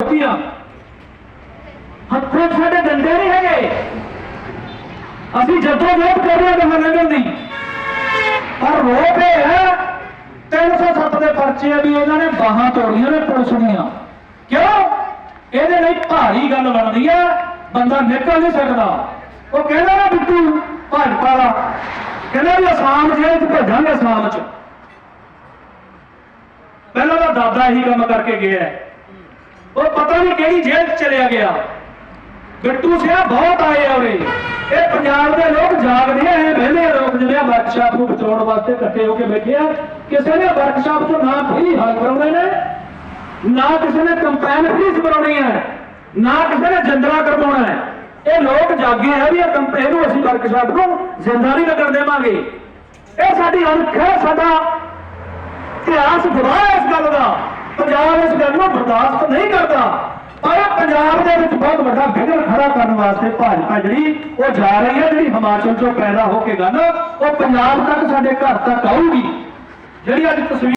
ਰੋਟੀਆਂ ਹੱਥੋਂ ਸਾਡੇ ਡੰਡੇ ਨਹੀਂ ਹੈਗੇ। ਅਸੀਂ ਜਦੋਂ ਵੋਟ ਕਰ ਰਹੇ ਹਾਂ ਨਗਰ ਦੀ ਪਰ ਰੋਪ ਇਹ ਹੈ 307 ਦੇ ਪਰਚੇ ਵੀ ਇਹਨਾਂ ਨੇ ਬਾਹਾਂ ਤੋੜੀਆਂ ਨੇ ਪੁਲਿਸ ਦੀਆਂ। ਕਿਉਂ? ਇਹਦੇ ਲਈ ਭਾਰੀ ਗੱਲ ਬਣਦੀ ਹੈ ਬੰਦਾ ਨਿਕਲ ਨਹੀਂ ਸਕਦਾ। ਉਹ ਕਹਿੰਦਾ ਨਾ ਬਿੱਟੂ, ਭਾਜਪਾ ਦਾ ਕਹਿੰਦਾ ਵੀ ਅਸਾਮ ਜੇਲ੍ਹ ਚ ਭੇਜਾਂਗੇ ਅਸਾਮ ਚ। ਪਹਿਲਾਂ ਤਾਂ ਦਾਦਾ ਇਹੀ ਕੰਮ ਕਰਕੇ ਗਿਆ ਹੈ। ਉਹ ਪਤਾ ਨਹੀਂ ਕਿਹੜੀ ਜੇਲ੍ਹ ਚਲਿਆ ਗਿਆ। ਬਿੱਟੂ ਸਿਆ ਬਹੁਤ ਆਏ ਆ ਉਰੇ। ਇਹ ਪੰਜਾਬ ਦੇ ਲੋਕ ਜਾਗਦੇ ਆ, ਇਹ ਵਿਹਲੇ ਲੋਕ ਜਿਹੜੇ ਵਰਕਸ਼ਾਪ ਨੂੰ ਬਚਾਉਣ ਵਾਸਤੇ ਇਕੱਠੇ ਹੋ ਕੇ ਬੈਠੇ ਆ। ਕਿਸੇ ਨੇ ਵਰਕਸ਼ਾਪ ਤੋਂ ਨਾ ਫ੍ਰੀ ਹਾਲ ਕਰਾਉਂਦੇ ਨੇ, ਨਾ ਕਿਸੇ ਨੇ ਕੰਪੈਨ ਫੀਸ ਕਰਾਉਣੀ ਹੈ ਨਾ ਕਿਸੇ ਨੇ ਜੰਦਰਾ ਕਰਵਾਉਣਾ ਹੈ। ਇਹ ਲੋਕ ਜਾਗੇ ਆ ਵੀ ਇਹ ਕੰਪੈਨ ਨੂੰ ਅਸੀਂ ਵਰਕਸ਼ਾਪ ਨੂੰ ਜ਼ਿੰਦਾ ਨਹੀਂ ਲੱਗਣ ਦੇਵਾਂਗੇ। ਇਹ ਸਾਡੀ ਅਣਖ ਹੈ, ਸਾਡਾ ਇਤਿਹਾਸ ਗਵਾਹ ਇਸ ਗੱਲ ਦਾ। ਬਰਦਾਸ਼ਤ ਨਹੀਂ ਕਰਦਾ। ਪਰ ਪੰਜਾਬ ਦੇ ਵਿੱਚ ਬਹੁਤ ਵੱਡਾ ਵਿਗੜ ਖੜਾ ਕਰਨ ਵਾਸਤੇ ਭਾਜਪਾ ਜਿਹੜੀ, ਉਹ ਜਾ ਰਹੀ ਹੈ, ਜਿਹੜੀ ਹਿਮਾਚਲ ਚੋਂ ਪੈਦਾ ਹੋ ਕੇ ਗੱਲ ਉਹ ਪੰਜਾਬ ਤੱਕ ਸਾਡੇ ਘਰ ਤੱਕ ਆਊਗੀ। ਜਿਹੜੀ ਅੱਜ ਤਸਵੀਰ